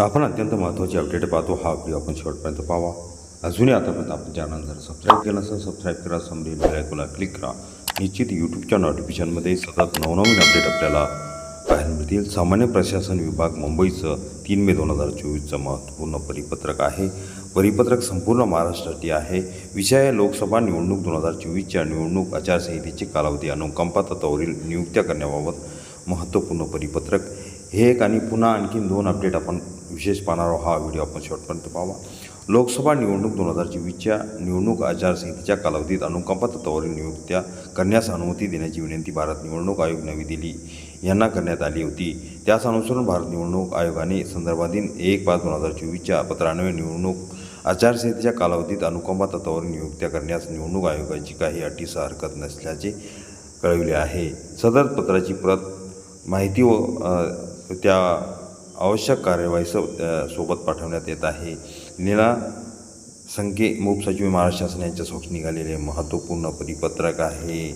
आपण अत्यंत महत्त्वाची अपडेट पाहतो. हा व्हिडिओ आपण शेवटपर्यंत पाहावा अजूनही आतापर्यंत आपण चॅनल जर सबस्क्राईब केलं असेल सबस्क्राईब करा. समजेल बेलायकोला क्लिक करा. निश्चित यूट्यूबच्या नोटिफिकेशनमध्ये सतत नवनवीन अपडेट आपल्याला पाहायला मिळतील. सामान्य प्रशासन विभाग मुंबईचं तीन मे दोन हजार चोवीसचं महत्त्वपूर्ण परिपत्रक आहे. परिपत्रक संपूर्ण महाराष्ट्रासाठी आहे. विषय आहे लोकसभा निवडणूक दोन हजार चोवीसच्या निवडणूक आचारसंहितेची कालावधी अनुकंपा तत्वावरील नियुक्त्या करण्याबाबत महत्त्वपूर्ण परिपत्रक. हे एक आणि पुन्हा आणखीन दोन अपडेट आपण विशेष पाहणार हा व्हिडिओ आपण शेवटपर्यंत पाहावा लोकसभा निवडणूक दोन हजार चोवीसच्या निवडणूक आचारसंहितेच्या कालावधीत अनुकंपा तत्वावरील नियुक्त्या करण्यास अनुमती देण्याची विनंती भारत निवडणूक आयोग नवी दिल्ली यांना करण्यात आली होती. त्याच अनुसरून भारत निवडणूक आयोगाने संदर्भातील एक पाच दोन हजार चोवीसच्या पत्रान्वये निवडणूक आचारसंहितेच्या कालावधीत अनुकंपा तत्वावर नियुक्त्या करण्यास निवडणूक आयोगाची काही अटीसह हरकत नसल्याचे कळविले आहे. सदर पत्राची प्रत माहिती व त्या आवश्यक कार्यवाही अ, सोबत पाठवण्यात येत आहे. नीला संके मुप सचिव महाराष्ट्र शासन यांच्या सोबत निघालेले महत्त्वपूर्ण परिपत्रक आहे.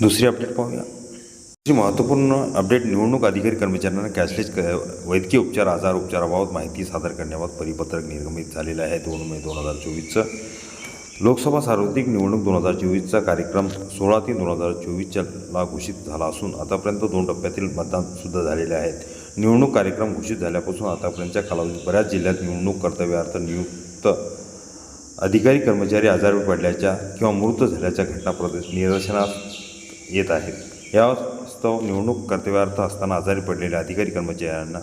दुसरी अपडेट पाहूया. दुसरी महत्त्वपूर्ण अपडेट निवडणूक अधिकारी कर्मचाऱ्यांना कॅशलेस क वैद्यकीय उपचार आजार उपचाराबाबत माहिती सादर करण्याबाबत परिपत्रक निर्गमित झालेलं आहे. दोन मे दोन हजार चोवीसचं लोकसभा सार्वत्रिक निवडणूक दोन हजार चोवीसचा कार्यक्रम सोळा ते दोन हजार चोवीसच्या ला घोषित झाला असून आतापर्यंत दोन टप्प्यातील मतदानसुद्धा झालेले आहेत. निवडणूक कार्यक्रम घोषित झाल्यापासून आतापर्यंतच्या कालावधीत बऱ्याच जिल्ह्यात निवडणूक कर्तव्यार्थ नियुक्त अधिकारी कर्मचारी आजारी पडल्याच्या किंवा मृत झाल्याच्या घटना प्रदेश निदर्शनास येत आहेत. यास्तव निवडणूक कर्तव्यार्थ असताना आजारी पडलेल्या अधिकारी कर्मचाऱ्यांना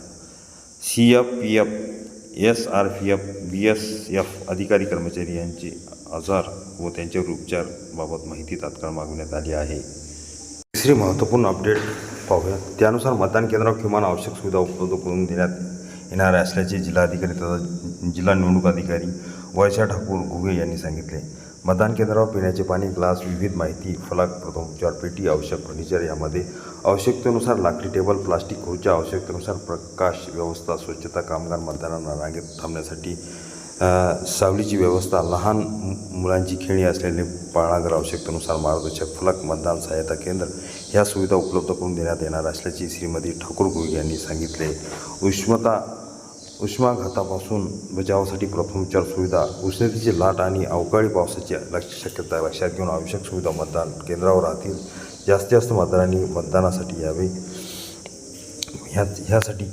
C F P F S R P F B S F अधिकारी कर्मचारी यांचे आजार व त्यांच्यावर उपचारबाबत माहिती तात्काळ मागवण्यात आली आहे. तिसरी महत्त्वपूर्ण अपडेट पाहूया. त्यानुसार मतदान केंद्रावर किमान आवश्यक सुविधा उपलब्ध करून देण्यात येणार असल्याचे जिल्हाधिकारी तथा जिल्हा निवडणूक अधिकारी वर्षा ठाकूर घुगे यांनी सांगितले. मतदान केंद्रावर पिण्याचे पाणी ग्लास विविध माहिती फलक प्रथमोपचार पेटी आवश्यक फर्निचर यामध्ये आवश्यकतेनुसार लाकडी टेबल प्लास्टिक खुर्च्या आवश्यकतेनुसार प्रकाश व्यवस्था स्वच्छता कामगार मतदारांना रांगेत थांबण्यासाठी सावलीची व्यवस्था लहान मु- मुलांची खेळणी असलेले पाळणाघर आवश्यकतेनुसार मार्गदर्शक फलक मतदान सहायता केंद्र ह्या सुविधा उपलब्ध करून देण्यात येणार असल्याची श्रीमती ठाकूर गुगे यांनी सांगितले. उष्मता उष्माघातापासून बचावासाठी प्रथमोपचार सुविधा उष्णतेची लाट आणि अवकाळी पावसाची लक्ष शक्यता लक्षात घेऊन आवश्यक सुविधा मतदान केंद्रावर राहतील. जास्तीत जास्त मतदारांनी मतदानासाठी यावे. ह्या ह्यासाठी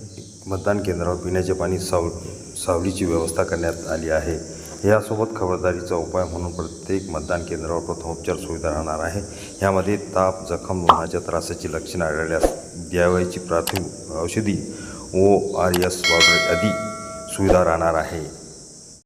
मतदान केंद्रावर पिण्याचे पाणी साव सावलीची व्यवस्था करण्यात आली आहे. यासोबत खबरदारीचा उपाय म्हणून प्रत्येक मतदान केंद्रावर प्रथमोपचार सुविधा राहणार आहे. यामध्ये ताप जखम लोहाच्या त्रासाची लक्षणे आढळल्यास द्यावयाची प्राथमिक औषधी ओ आर एस पावडर आदी सुविधा राहणार आहे.